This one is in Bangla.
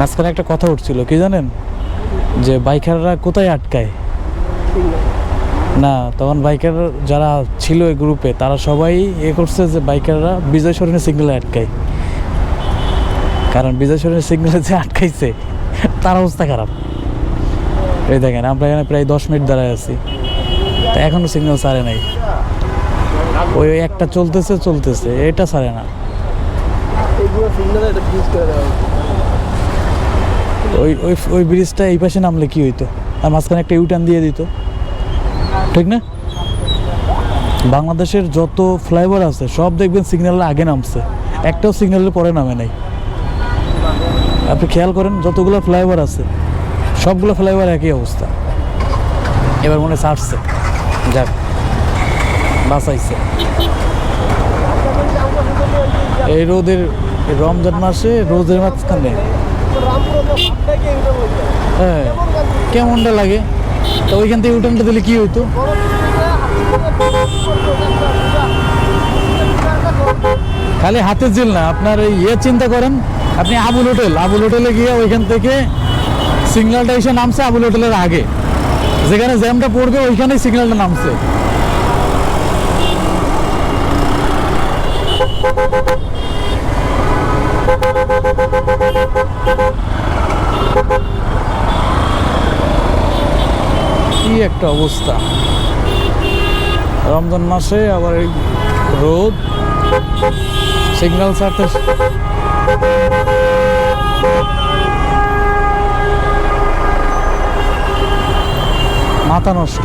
মাঝখানে একটা কথা উঠছিল, কি জানেন? যে বাইকাররা কোথায় আটকায়? না, তখন বাইকার যারা ছিল এই গ্রুপে তারা সবাই এ করছে যে বাইকাররা বিজয় সরণের সিগন্যালে আটকায়। কারণ বিজয় সরণের সিগনালে যে আটকাইছে, তার অবস্থা খারাপ। এই দেখেন, আমরা এখানে প্রায় দশ মিনিট দাঁড়ায় আছি। তা এখনও সিগন্যাল ছাড়ে নাই। ওই ওই একটা চলতেছে চলতেছে, এটা ছাড়ে না। ওই ওই ওই ব্রিজটা এই পাশে নামলে কি হইতো? আর মাঝখানে একটা ইউটার্ন দিয়ে দিত। ঠিক না? বাংলাদেশের যত ফ্লাইওভার আছে, সব দেখবেন সিগন্যালের আগে নামছে। একটাও সিগন্যালের পরে নামে নাই। আপনি খেয়াল করেন, যতগুলো ফ্লাইওভার আছে, সবগুলো ফ্লাইওভার একই অবস্থা। এবার মনে ছাড়ছে। যাক, বাঁচাইছে। এই রোদের, রমজান মাসে রোদের মাঝখানে বলছে। হ্যাঁ। কেমনটা লাগে? তো ওইখান থেকে উঠানটা দিলে কি হইতো? খালি হাতে জিল না আপনার ইয়ে চিন্তা করেন আপনি আবুল হোটেল আবুল হোটেলে গিয়ে ওইখান থেকে সিগন্যালটা এসে নামছে আবুল হোটেলের আগে। যেখানে জ্যামটা পড়বে ওইখানেই সিগন্যালটা নামছে। একটা অবস্থা। রমজান মাসে আবার এই রোদ সিগন্যাল ছাড়তে মাথা নষ্ট।